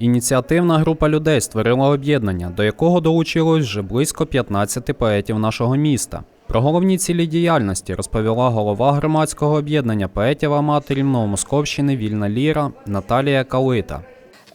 Ініціативна група людей створила об'єднання, до якого долучилось вже близько 15 поетів нашого міста. Про головні цілі діяльності розповіла голова громадського об'єднання поетів аматорів Новомосковщини Вільна Ліра Наталія Калита.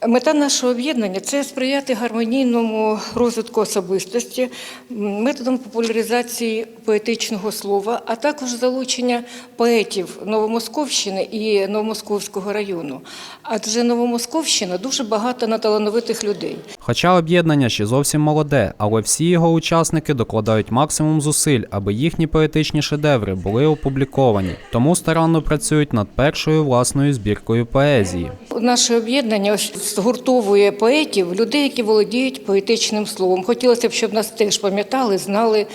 Мета нашого об'єднання це сприяти гармонійному розвитку особистості методом популяризації поетичного слова, а також залучення поетів Новомосковщини і Новомосковського району. Адже Новомосковщина дуже багата на талановитих людей. Хоча об'єднання ще зовсім молоде, але всі його учасники докладають максимум зусиль, аби їхні поетичні шедеври були опубліковані, тому старанно працюють над першою власною збіркою поезії. Наше об'єднання ось згуртовує поетів, людей, які володіють поетичним словом. Хотілося б, щоб нас теж пам'ятали, знали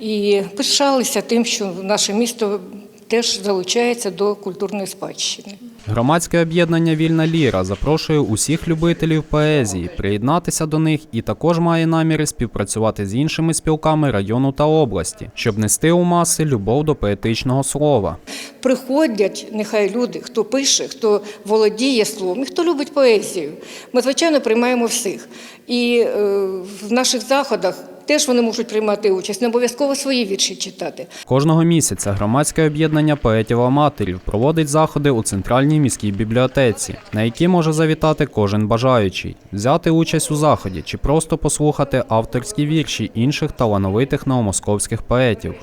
і пишалися тим, що наше місто теж залучається до культурної спадщини. Громадське об'єднання Вільна Ліра запрошує усіх любителів поезії приєднатися до них і також має наміри співпрацювати з іншими спілками району та області, щоб нести у маси любов до поетичного слова. Приходять нехай люди, хто пише, хто володіє словом, і хто любить поезію. Ми, звичайно, приймаємо всіх. І е, в наших заходах теж вони можуть приймати участь, не обов'язково свої вірші читати. Кожного місяця громадське об'єднання поетів-аматорів проводить заходи у центральній міській бібліотеці, на які може завітати кожен бажаючий, взяти участь у заході чи просто послухати авторські вірші інших талановитих новомосковських поетів.